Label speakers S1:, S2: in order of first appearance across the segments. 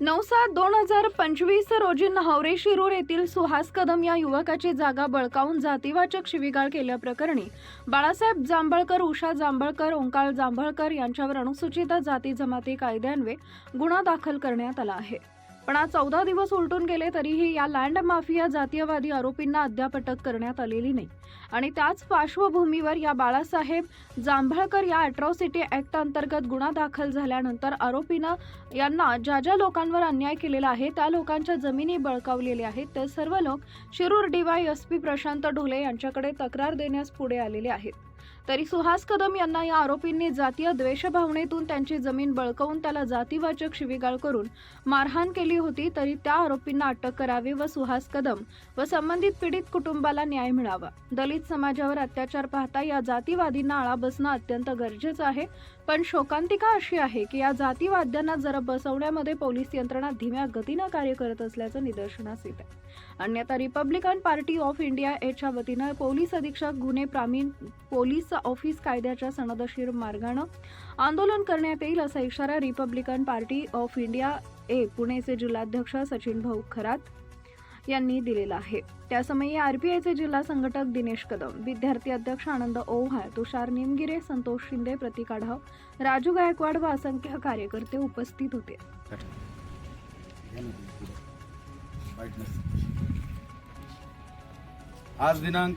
S1: नऊ सात दोन हजार पंचवीस रोजी न्हावरे शिरूर येथील सुहास कदम या युवकाची जागा बळकावून जातीवाचक शिवीगाळ केल्याप्रकरणी बाळासाहेब जांभळकर उषा जांभळकर ओंकाळ जांभळकर यांच्यावर अनुसूचित जाती जमाती कायद्यान्वये गुन्हा दाखल करण्यात आला आहे. पण आज चौदा दिवस उलटून गेले तरीही या लँड माफिया जातीयवादी आरोपींना अद्याप अटक करण्यात आलेली नाही. आणि त्याच पार्श्वभूमीवर या बाळासाहेब जांभळकर या अॅट्रॉसिटी ऍक्ट अंतर्गत गुन्हा दाखल झाल्यानंतर आरोपीनं यांना ज्या ज्या लोकांवर अन्याय केलेला आहे त्या लोकांच्या जमिनी बळकावलेल्या आहेत. ते सर्व लोक Shirur DY S P Prashant Dhole यांच्याकडे तक्रार देण्यास पुढे आलेले आहेत. तरी सुहास कदम यांना या आरोपींनी जातीय द्वेषभावनेतून त्यांची जमीन बळकवून त्याला जातीवाचक शिवीगाळ करून मारहाण केली होती तरी त्या आरोपींना अटक करावी व सुहास कदम व संबंधित पीडित कुटुंबाला न्याय मिळावा. दलित समाजावर अत्याचार पाहता या जातीवादींना आळा बसणं अत्यंत गरजेचं आहे. पण शोकांतिका अशी आहे की या जातीवाद्यांना जरा बसवण्यामध्ये पोलीस यंत्रणा धीम्या गतीनं कार्य करत असल्याचं निदर्शनास येत आहे अन्यथा रिपब्लिकन पार्टी ऑफ इंडिया एच्या वतीनं पोलीस अधीक्षक गुन्हे प्रामीण पोलीस ऑफिस कायद्याच्या सनदशीर मार्गानं आंदोलन करण्यात येईल असा इशारा Republican Party of India A पुणेचे जिल्हाध्यक्ष सचिन भाऊ खरात यांनी दिलेला आहे. त्यासमयी आरपीआयचे जिल्हा संघटक दिनेश कदम विद्यार्थी अध्यक्ष आनंद ओव्हाळ तुषार निमगिरे संतोष शिंदे प्रतीक आढाव राजू गायकवाड व असंख्य कार्यकर्ते उपस्थित होते.
S2: आज दिनांक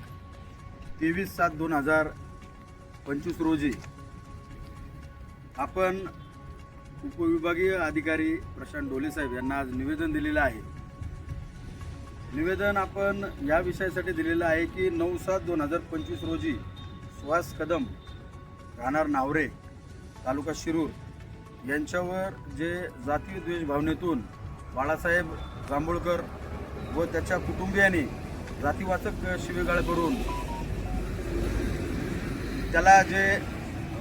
S2: तेवीस सात दोन हजार पंचवीस रोजी आपण उपविभागीय अधिकारी प्रशांत डोले साहेब यांना आज निवेदन दिलेलं आहे. निवेदन आपण या विषयासाठी दिलेलं आहे की नऊ सात दोन हजार पंचवीस रोजी सुहास कदम राहणार नावरे तालुका शिरूर यांच्यावर जे जातीय द्वेष भावनेतून बाळासाहेब जांभूळकर व त्याच्या कुटुंबियांनी जातीवाचक शिवेगाळ करून त्याला जे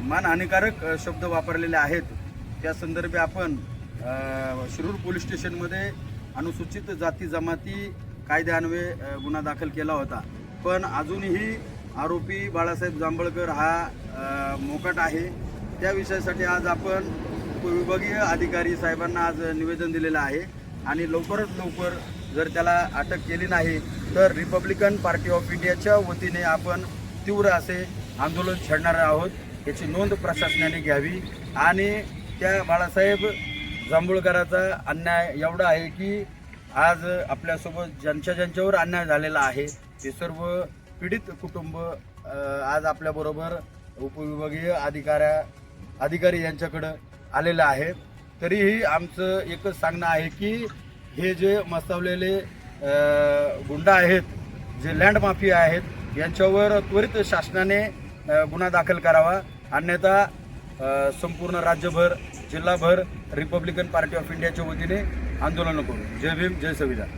S2: मानहानिकारक शब्द वापरलेले आहेत त्या संदर्भे आपण शिरूर पोलीस स्टेशनमध्ये अनुसूचित जाती जमाती कायद्यान्वये गुन्हा दाखल केला होता. पण अजूनही आरोपी बाळासाहेब जांभळकर हा मोकट आहे. त्या विषयासाठी आज आपण उपविभागीय अधिकारी साहेबांना आज निवेदन दिलेलं आहे. आणि लवकरच लवकर जर त्याला अटक केली नाही तर रिपब्लिकन पार्टी ऑफ इंडियाच्या वतीने आपण तीव्र असे आंदोलन छेडणार आहोत. याची नोंद प्रशासनाने घ्यावी. आणि त्या बाळासाहेब जांभूळकराचा अन्याय एवढा आहे की आज आपल्यासोबत ज्यांच्या ज्यांच्यावर अन्याय झालेला आहे ते सर्व पीडित कुटुंब आज आपल्याबरोबर उपविभागीय अधिकाऱ्या अधिकारी यांच्याकडं आलेलं आहे तरीही आमचं एकच सांगणं आहे की हे जे मस्तवलेले गुंड आहेत जे लँड माफिया आहेत यांच्यावर त्वरित शासनाने गुन्हा दाखल करावा. अन्यथा संपूर्ण राज्यभर जिल्हाभर रिपब्लिकन पार्टी ऑफ इंडियाच्या वतीने आंदोलन करू. जय भीम जय संविधान.